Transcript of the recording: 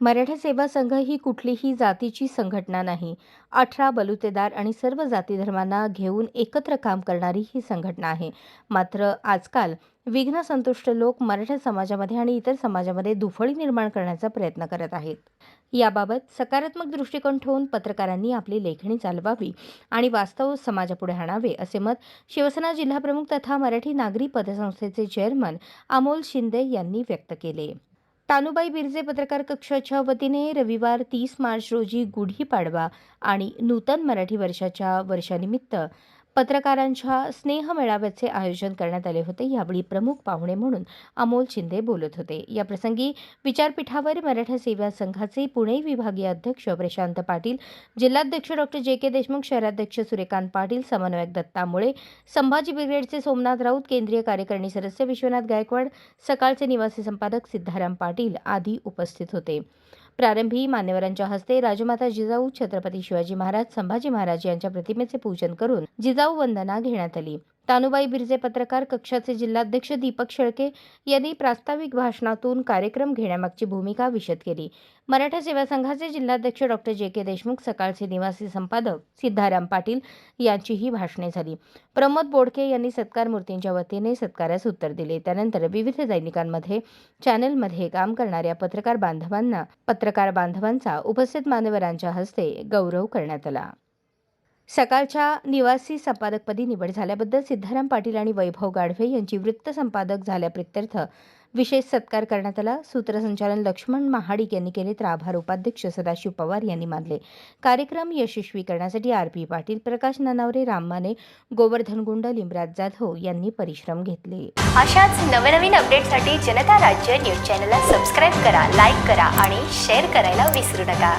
मराठा सेवा संघ ही कुठलीही जातीची संघटना नाही. अठरा बलुतेदार आणि सर्व जाती धर्मांना घेऊन एकत्र काम करणारी ही संघटना आहे. मात्र आजकाल विघ्न संतुष्ट लोक मराठा समाजामध्ये आणि इतर समाजामध्ये दुफळी निर्माण करण्याचा प्रयत्न करत आहेत. याबाबत सकारात्मक दृष्टिकोन ठेवून पत्रकारांनी आपली लेखणी चालवावी आणि वास्तव समाजापुढे आणावे असे मत शिवसेना जिल्हाप्रमुख तथा मराठी नागरी पतसंस्थेचे चेअरमन अमोल शिंदे यांनी व्यक्त केले. तानुबाई बिर्जे पत्रकार कक्षाच्या वतीने रविवार तीस मार्च रोजी गुढीपाडवा आणि नूतन मराठी वर्षाच्या वर्षानिमित्त पत्रकारांच्या स्नेह मेळाव्याचे आयोजन करण्यात आले होते. यावेळी प्रमुख पाहुणे म्हणून अमोल शिंदे बोलत होते. या प्रसंगी विचारपीठावर मराठा सेवा संघाचे पुणे विभागीय अध्यक्ष प्रशांत पाटील जिल्हाध्यक्ष डॉक्टर जे. के. देशमुख शहराध्यक्ष सूर्यकांत पाटील समन्वयक दत्ता मुळे संभाजी ब्रिगेडचे सोमनाथ राऊत केंद्रीय कार्यकारिणी सदस्य विश्वनाथ गायकवाड सकाळचे निवासी संपादक सिद्धाराम पाटील आदी उपस्थित होते. प्रारंभी मान्यवरांच्या हस्ते राजमाता जिजाऊ छत्रपती शिवाजी महाराज संभाजी महाराज यांच्या प्रतिमेचे पूजन करून जिजाऊ वंदना घेण्यात आली. तानुबाई बिर्जे पत्रकार कक्षाचे जिल्हाध्यक्ष दीपक शेळके यांनी प्रास्ताविक भाषणातून कार्यक्रम घेण्यामागची भूमिका विशद केली. मराठा सेवा संघाचे जिल्हाध्यक्ष डॉक्टर जे. के. देशमुख सकाळचे निवासी संपादक सिद्धाराम पाटील यांचीही भाषणे झाली. प्रमोद बोडके यांनी सत्कार मूर्तींच्या वतीने सत्कारास उत्तर दिले. त्यानंतर विविध दैनिकांमध्ये चॅनलमध्ये काम करणाऱ्या पत्रकार बांधवांना पत्रकार बांधवांचा उपस्थित मान्यवरांच्या हस्ते गौरव करण्यात आला. सकाळच्या निवासी संपादकपदी निवड झाल्याबद्दल सिद्धाराम पाटील आणि वैभव गाढवे यांची वृत्त संपादक झाल्याप्रित्यर्थ विशेष सत्कार करण्यात आला. सूत्रसंचालन लक्ष्मण महाडिक यांनी केले तर आभार उपाध्यक्ष सदाशिव पवार यांनी मानले. कार्यक्रम यशस्वी करण्यासाठी आर पी पाटील प्रकाश ननावरे राम माने गोवर्धन गुंड लिमराज जाधव यांनी परिश्रम घेतले. अशाच नवनवीन अपडेटसाठी जनता राज्य न्यूज चॅनलला सबस्क्राईब करा लाईक करा आणि शेअर करायला विसरू नका.